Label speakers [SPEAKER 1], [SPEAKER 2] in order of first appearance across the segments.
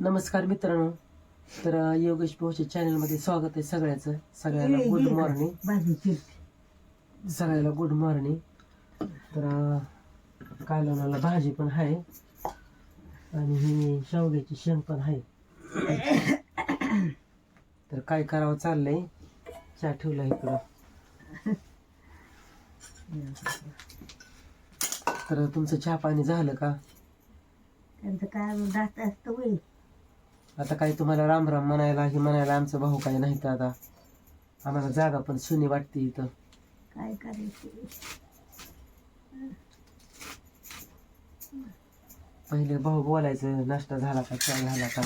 [SPEAKER 1] नमस्कार मित्रांनो. तर योगेश भाऊच्या चॅनलमध्ये स्वागत आहे सगळ्याचं. सगळ्याला गुड मॉर्निंग सगळ्याला गुड मॉर्निंग तर अ, कालवणाला भाजी पण आहे. आणि ही शेवग्याची शेंग पण आहे. तर काय करावं चाललंय? चहा ठेवला इकडं. तर तुमचं चहा पाणी झालं का?
[SPEAKER 2] त्यांचं काय दात असतं वय.
[SPEAKER 1] आता काय तुम्हाला राम राम म्हणायला हे म्हणायला आमचं भाऊ काय नाही तर आता. आम्हाला जागा पण सुनी वाटते इथं.
[SPEAKER 2] काय करायचं?
[SPEAKER 1] पहिले भाऊ बोलायचं नाश्ता झाला का चहा झाला का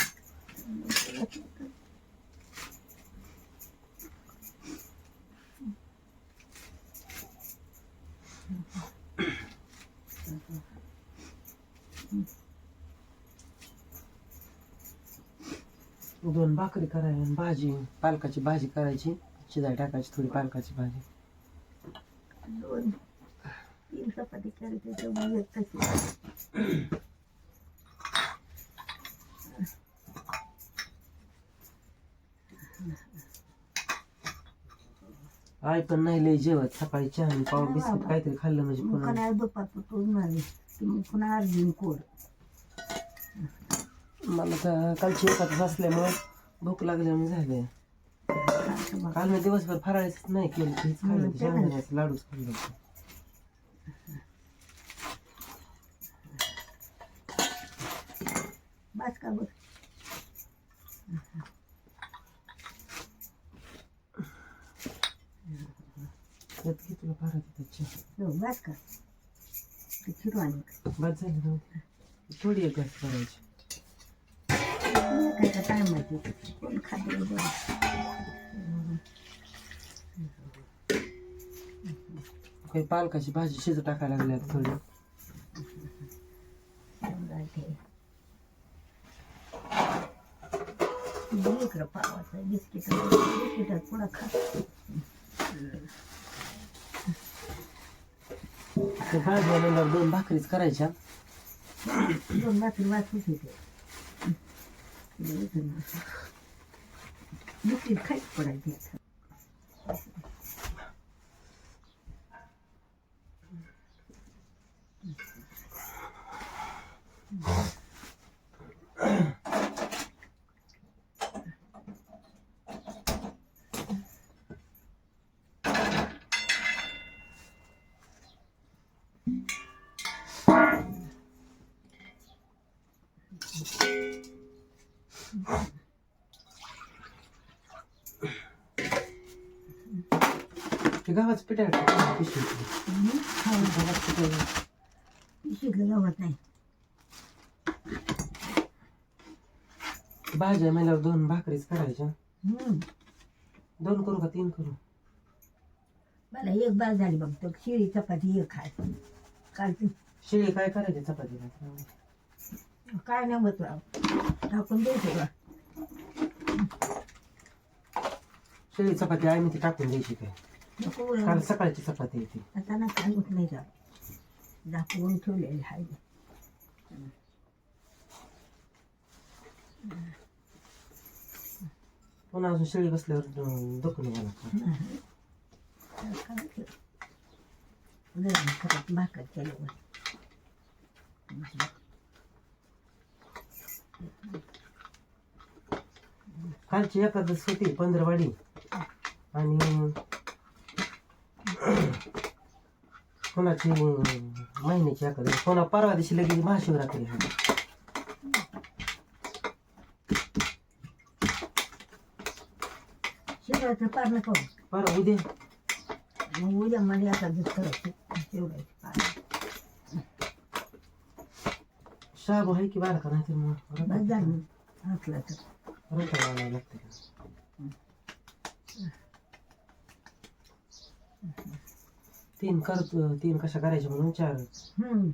[SPEAKER 1] दोन भाकरी करायला आणि भाजी पालकाची भाजी करायची शिजाय टाकायची थोडी पालकाची भाजी.
[SPEAKER 2] तीन चपाती करायचे तेव्हा एक तशी.
[SPEAKER 1] आई पण नाही लय जेवत सकाळी चहा आणि पाव बिस्किट काहीतरी खाल्लं म्हणजे पुन्हा
[SPEAKER 2] मुखाना दुपार तोडून मारली ती पुन्हा अर्जुन कोड
[SPEAKER 1] मला तर कालची एकाच असल्यामुळे भूक लागल्यामुळे झाले. काल मी दिवसभर फराळीच नाही केलं हेच खाल्लं होतं. शेंगदाण्याचं लाडूच खाल्लं होतं.
[SPEAKER 2] बस का बघ.
[SPEAKER 1] त्यात तुला
[SPEAKER 2] हो, बस का ते आणि.
[SPEAKER 1] बस झाली थोडी एक घास करायची
[SPEAKER 2] काय का काय माहिती? कोण
[SPEAKER 1] काही पालकाची भाजी शिजत टाकायला लागली आता थोडी.
[SPEAKER 2] इकडं पावाचं बिस्किट बिस्किटात पुढं खा
[SPEAKER 1] ते भाजी आल्यावर दोन भाकरीच करायच्या.
[SPEAKER 2] दोन भाकरी वाचूच होते बिस्किट खायच पडायचे
[SPEAKER 1] ते गावाचं पिठा पिशवी
[SPEAKER 2] शिकलं गावात नाही
[SPEAKER 1] भाज्या मेल्यावर दोन भाकरीच करायच्या.
[SPEAKER 2] हम्म.
[SPEAKER 1] दोन करू का तीन करू?
[SPEAKER 2] मला एक बार झाली बघ तो शिळी चपाती एक खाय. काल ती
[SPEAKER 1] शिळी काय करायची चपातीला
[SPEAKER 2] काय नाही होत राव टाकून द्यायचं का
[SPEAKER 1] शिळी चपाती आई मी ती टाकून द्यायची काय?
[SPEAKER 2] नको.
[SPEAKER 1] काल. सकाळची चपाती आहे ती
[SPEAKER 2] आता ना नाही का दाखवून ठेवलेली आहे
[SPEAKER 1] पुन्हा अजून शेळी बसल्यावर दुखून गेला
[SPEAKER 2] करत भाकर केल्यावर
[SPEAKER 1] कालची एकादश होती पंधरवाडी. आणि कोणाची महिन्याची एकादश कोणा परवा दिवशी लगेच महाशिवरात्री.
[SPEAKER 2] शिवरात्र पार नको
[SPEAKER 1] परवा उद्या?
[SPEAKER 2] मग उद्या मला आता दूध करायची शिवरायची पार
[SPEAKER 1] शाबू आहे की बारा का नाही तर मग
[SPEAKER 2] बस झालं. असलं तर.
[SPEAKER 1] रताळा लागते तीन करतो तीन कशा करायचे म्हणून चार.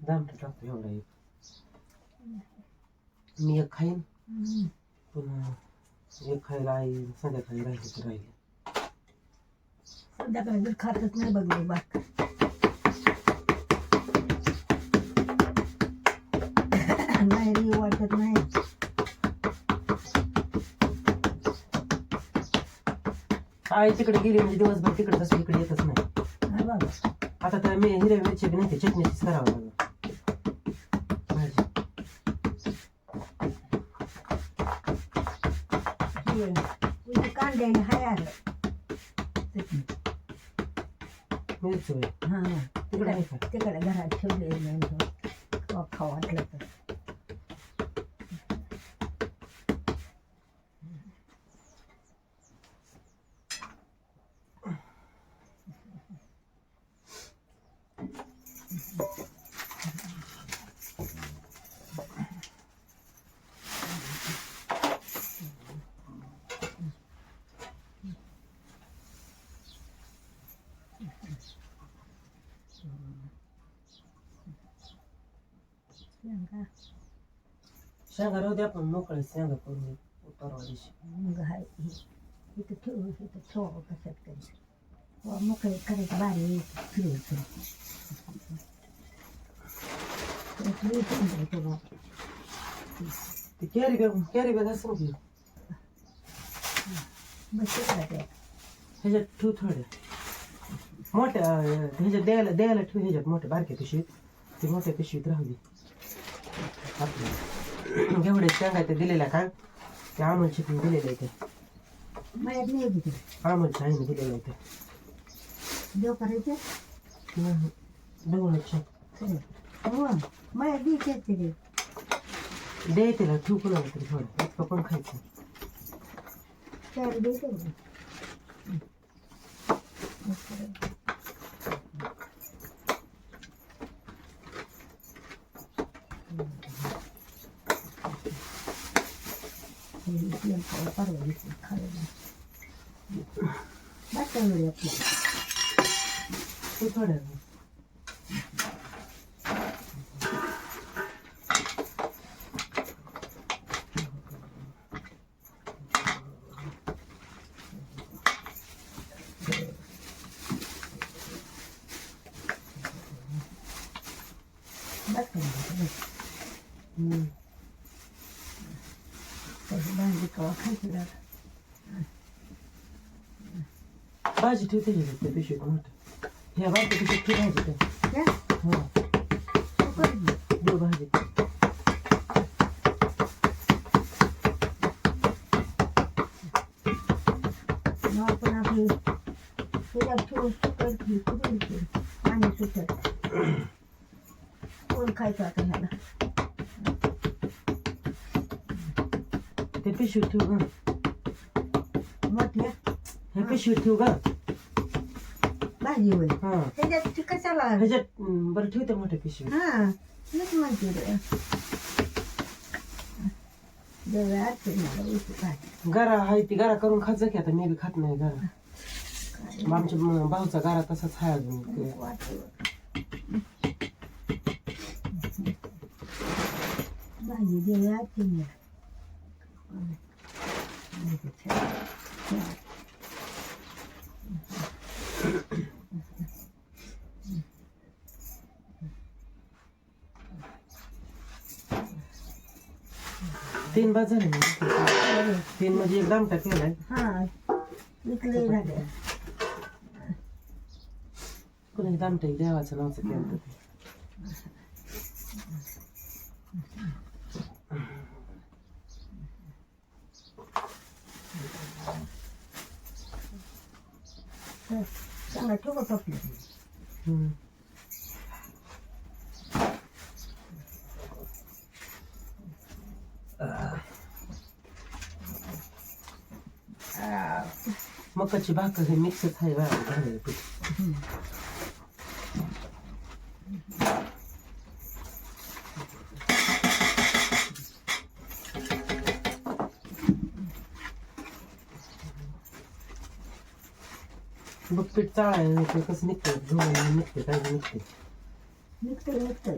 [SPEAKER 1] दामट टाकतो एवढा एक. मी एक खाईन. पुन्हा एक खायला आई संध्याकाळी राहिले तर राहिले.
[SPEAKER 2] संध्याकाळी जर खातच नाही बघले बाक नाही रे वाटत नाही.
[SPEAKER 1] आई तिकडे गेली म्हणजे दिवसभर तिकडे तसं इकडे येतच नाही
[SPEAKER 2] बाबा.
[SPEAKER 1] आता तर मी हिरव्या मिरची बी नाही ते चटणीच करावं लागलं भाजी
[SPEAKER 2] हे, इथे कांद्याने हाय आलं
[SPEAKER 1] मिरची होय.
[SPEAKER 2] हा
[SPEAKER 1] तिकडे आहे का
[SPEAKER 2] तिकडे घरात ठेवले खाऊ वाटलं तर शेंगा
[SPEAKER 1] शेंगा राहू दे आपण मोकळे शेंगा करून परवा दिवशी.
[SPEAKER 2] मग हाय हे इथं ठेवू इथं ठेवावं कशात तरी वा मोकळे करायचं बारी फिरवायचं
[SPEAKER 1] ते कॅरी बॅग कॅरी बॅग असं की
[SPEAKER 2] बस
[SPEAKER 1] ह्याच्यात ठेव थोड्या. मोठ्या ह्याच्यात द्यायला द्यायला ठेव ह्याच्यात मोठ्या बारक्या पिशवीत. ते मोठ्या पिशवीत राहू दे. आपल्या जेवढे शेंगा ते दिलेल्या का ते अमोल शिकून दिलेले ते
[SPEAKER 2] मळ्यात नाही तिथे
[SPEAKER 1] अमोलच्या आईने दिलेले ते.
[SPEAKER 2] देव करायचं
[SPEAKER 1] बघून
[SPEAKER 2] हो मळ्यात द्यायचे तिथे.
[SPEAKER 1] दे तिला ठेवू कोणाला तरी थोडं इतकं पण खायचं.
[SPEAKER 2] चार द्यायचं परवा दिवशी खायला बाटल्या आपल्या
[SPEAKER 1] ते थोड्या
[SPEAKER 2] बाटल्या
[SPEAKER 1] हम्म.
[SPEAKER 2] त्याची भांडी कवा खायची दादा
[SPEAKER 1] भाजी ठेवते ह्याच्यात त्या पिशवीत मोठं ह्या बारक्या पिशवीत ठेव भाजी काय
[SPEAKER 2] या
[SPEAKER 1] हा
[SPEAKER 2] सुकर
[SPEAKER 1] देऊ भाजी
[SPEAKER 2] मग आपण आपली त्याच्यात ठेवून सुकर ठेवली कुठून ठेवली पाणी सुटत कोण खायचं आता ह्याला
[SPEAKER 1] ते पिशवीत ठेव ग
[SPEAKER 2] मोठ्या
[SPEAKER 1] ह्या पिशवीत ठेव ग
[SPEAKER 2] भाजी होय
[SPEAKER 1] हा
[SPEAKER 2] त्याच्यात ती कशाला
[SPEAKER 1] ह्याच्यात हम्म, बरं ठेवते मोठ्या पिशवीत
[SPEAKER 2] हा मीच म्हणते रे देव्या आरती मला उशी भाजी
[SPEAKER 1] गरा आहे ती गरा करून खात जा की आता मी बी खात नाही गरा मग आमच्या म- भाऊचा गरा तसाच आहे अजून ते
[SPEAKER 2] वाटलं. भाजी देव्या आरती मला
[SPEAKER 1] तीन बाद झाले ना तीन म्हणजे एक दामटा केलाय
[SPEAKER 2] हा विकले झाले
[SPEAKER 1] कोणी दामटा देवाचं नावचं केलं
[SPEAKER 2] चांगला ठेवू टोपले
[SPEAKER 1] हम्म. मकाची भाकर हे मिक्सच आहे बा झालेलं पीठ. कसं पीठ चाळाय निघते कसं निघते निघते निघते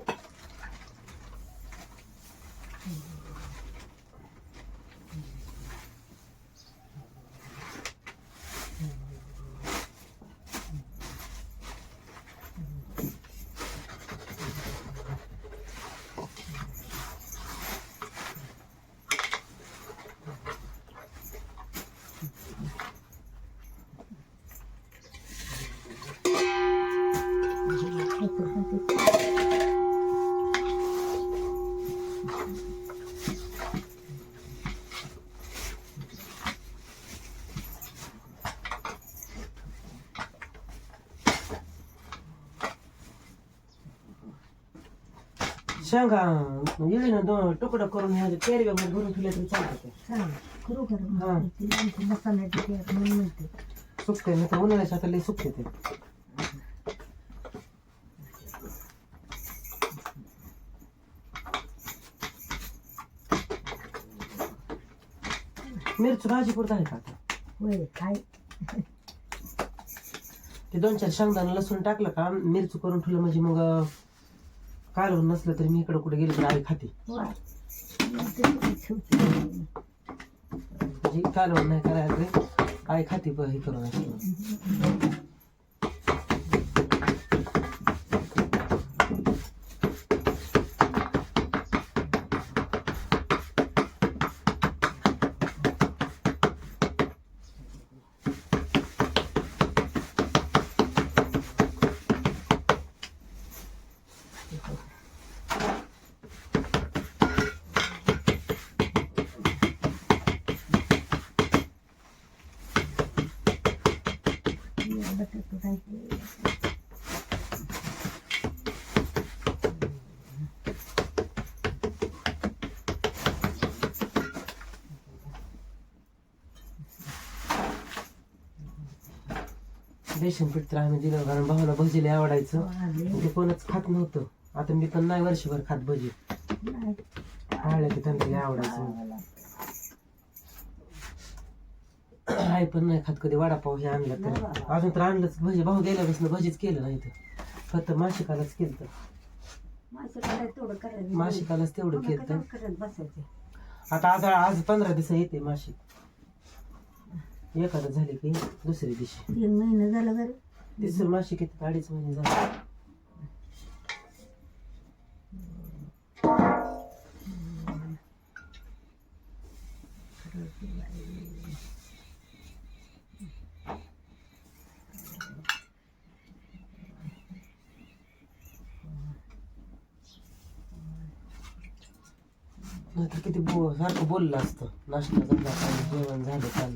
[SPEAKER 2] 하겠습니다.
[SPEAKER 1] 시안강 열리는 돈을 똑바로
[SPEAKER 2] 걸으면 때리가 뭐 그런
[SPEAKER 1] 빌려도 있잖아. 그러고 그러고 빌리는 돈만 싸내도 오늘의 자들리 속대 돼. पुरत आहे का आता
[SPEAKER 2] होय काय?
[SPEAKER 1] ते दोन चार शेंगदाणा लसूण टाकलं का मिरची करून ठेवलं म्हणजे मग कालवून नसलं तरी मी इकडं कुठे गेलो तर आई खाते.
[SPEAKER 2] वा
[SPEAKER 1] म्हणजे कालवण नाही करायला तरी आई खाते प- हे करून. पीठ तर आम्ही दिलं कारण भावाला भजीले आवडायचं. ते कोणच खात नव्हतं. आता मी पण नाही वर्षभर खात भजी.
[SPEAKER 2] नाही.
[SPEAKER 1] आवडलं की त्यांना लय आवडायचं. आई पण नाही खात कधी वडापाव हे आणलं तर. अजून तर आणलंच भजी भाऊ गेल्यापासून भजीच केलं नाही तर. फक्त मासिकालाच केलं तर.
[SPEAKER 2] करायचं तेवढं करायचं
[SPEAKER 1] मासिकालाच तेवढं केलं तर.
[SPEAKER 2] काय करत बसायचं?
[SPEAKER 1] आता आज आज पंधरा दिवस येते मासिक. एखादं झाले की दुसऱ्या दिवशी.
[SPEAKER 2] तीन महिने झालं घरी
[SPEAKER 1] तिसरं मासिक येते अडीच महिने झाले नाहीतर किती बो सारखं बोललं असतं. नाश्ता झाला जेवण झालं काल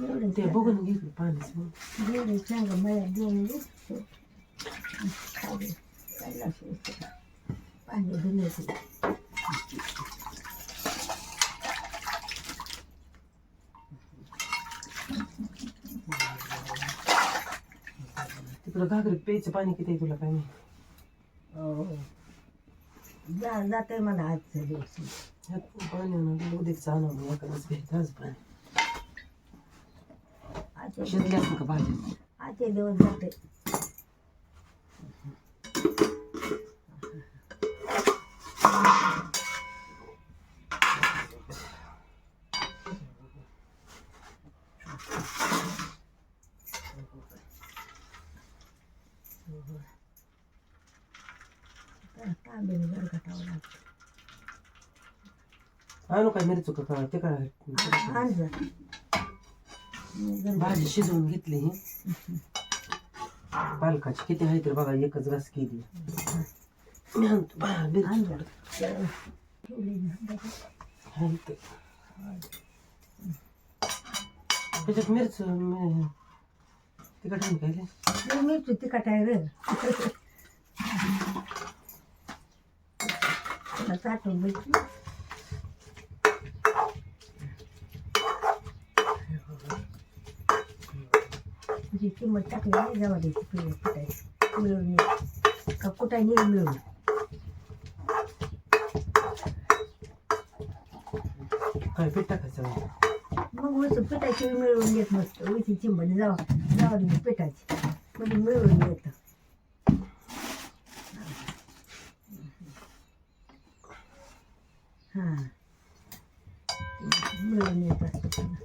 [SPEAKER 2] एवढे
[SPEAKER 1] ते बघून घे की पाणीच मग.
[SPEAKER 2] जेवढे चांगलं मला शिवायचं. पाणी धुण्याचं
[SPEAKER 1] तिकडं घागरीत प्यायचं पाणी किती आहे तुला काय माहिती
[SPEAKER 2] जा जाते मला आजच्या दिवशी
[SPEAKER 1] ह्यात पाणी आणून उद्याच आणून एखादंच घ्यायचं आज पाणी शिजले असं का भाजी
[SPEAKER 2] आजचे दिवस जाते तांबे गरगटावं लागतं
[SPEAKER 1] आणू काय मिरची का ते काय
[SPEAKER 2] आण जा. गरगट-
[SPEAKER 1] भाजी शिजवून घेतली ही. पालकाची किती आहे तर बघा एकच घास केली. त्याच्यात मिरच तिखट आहे काय लय?
[SPEAKER 2] मिरची तिखट आहे रे. त्याला चाटून मिरची जी किंमत टाकली जवा द्यायची पिळून कुटायची मिळून. का कुटाय नाही मिळून?
[SPEAKER 1] काय पीठ टाकायचं.
[SPEAKER 2] मग? वस्तू पिठाची मिळवून येत मस्त. उशी चिंबडी जावा जावा द्यायची पिठाची. म्हणजे मिळून येतं हां मिळून येत असतं पुन्हा.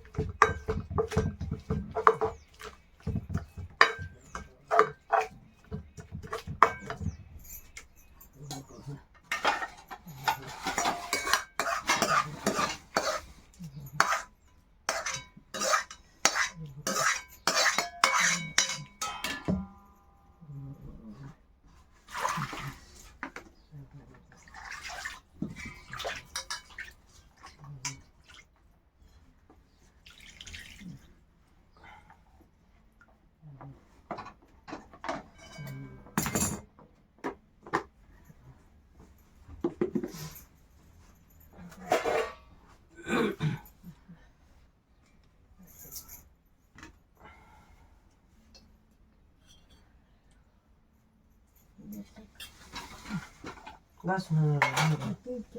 [SPEAKER 1] घासून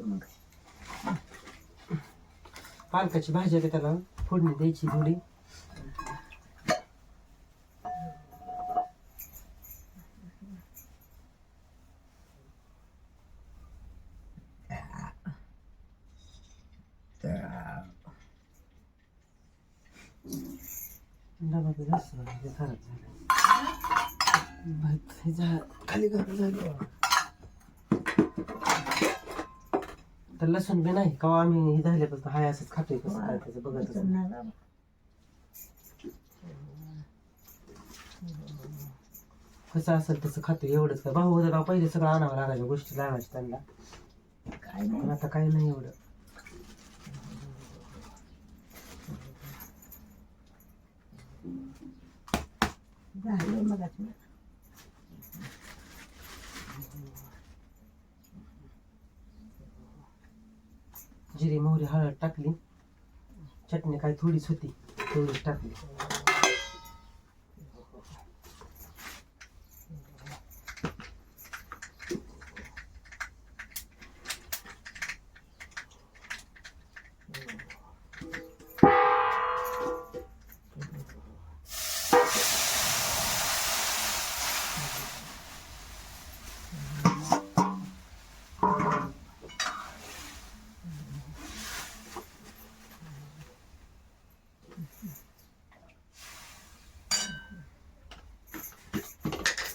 [SPEAKER 2] मग
[SPEAKER 1] पालकाची भाजी आहे त्याला? फोडणी द्यायची थोडी. डबा बी झाला, ते खराब झाला भात हे झा- खाली झालं. तर लसूण बी नाही का आम्ही हे झाल्यापासून हाय असंच खातोय कसं काय त्याचं बघत. कसं असेल तसं खातोय एवढंच काय. भाऊ होता तेव्हा पहिले सगळं आणावं लागायच्या गोष्टी लागायच्या त्यांना.
[SPEAKER 2] काय नाही.
[SPEAKER 1] पण आता काही नाही एवढं.
[SPEAKER 2] झालं मग
[SPEAKER 1] जिरी मोहरी हळद टाकली. चटणी काय थोडीच होती तेवढीच टाकली.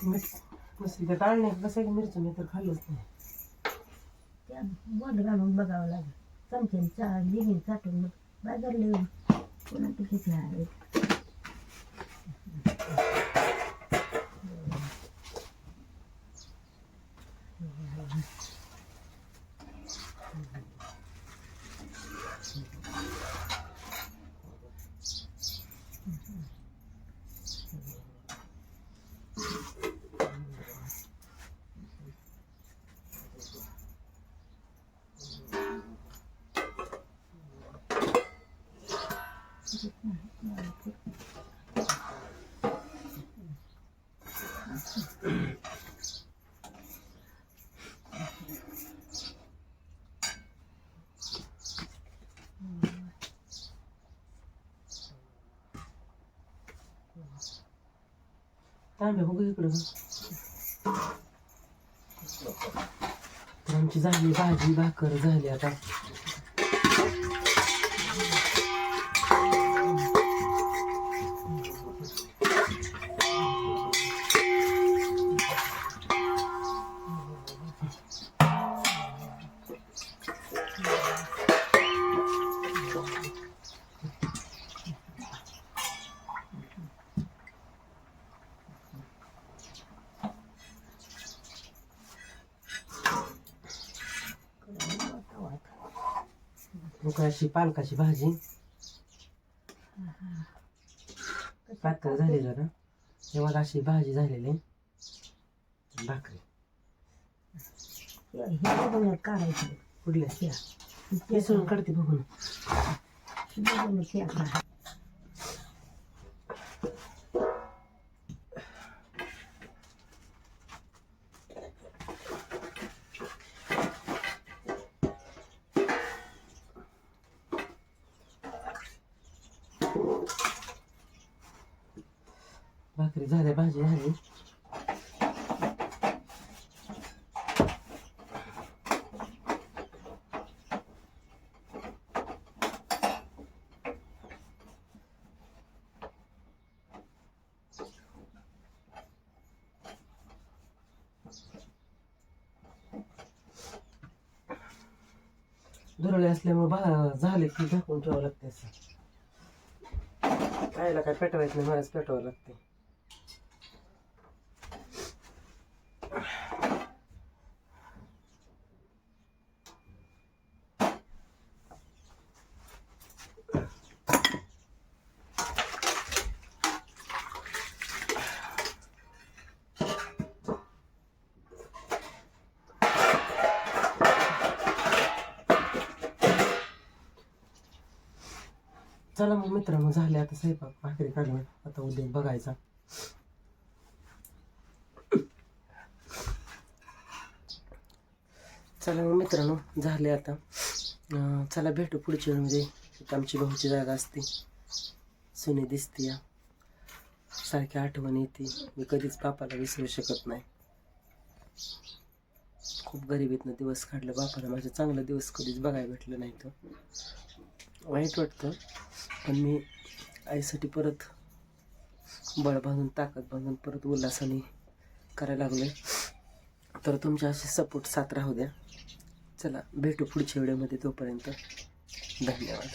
[SPEAKER 1] मिरची. टाळणे कसं की मिरची मी तर खाल्लंच नाही
[SPEAKER 2] त्या बोट घालून बघावं लागेल. चमच्याने चा लिहिणी चाटून मग बाजारले पुन्हा ते किती आहे
[SPEAKER 1] तांबे बघू इकडं तर आमची झाली भाजी भाकर झाली आता अशी पालकाची भाजी? पातळ झाली जरा तेव्हा अशी भाजी झालेली. भाकरी.
[SPEAKER 2] हे काढायचं.
[SPEAKER 1] कुठल्या? मिसळून काढते बघून
[SPEAKER 2] बघून ह्या काढा
[SPEAKER 1] भाकरी झाल्या भाजी झाली दुरळे असल्यामुळे बा झाले की झाकून ठेवावं लागते असं. कायला काय पेटवायचं नाही मलाच पेटवावं लागते चला मग मित्रांनो झाले आता स्वयंपाक भाकरी काढून आता उद्या बघायचा. चला मग मित्रांनो झाले आता. चला भेटू पुढच्या वेळेमध्ये म्हणजे आमची भाऊची जागा असते. सुने दिसते या. सारखी आठवण येते. मी कधीच बापाला विसरू शकत नाही. खूप गरिबीतनं दिवस काढलं बापाला. माझं चांगला दिवस कधीच बघायला भेटलं नाही तर वाईट वाटतं पण मी आईसाठी परत बळ बांधून ताकद बांधून परत उल्हासाने करायला लागलोय. तर तुमच्या असे सपोर्ट साथ राहू द्या. चला भेटू पुढच्या व्हिडिओमध्ये तोपर्यंत. धन्यवाद.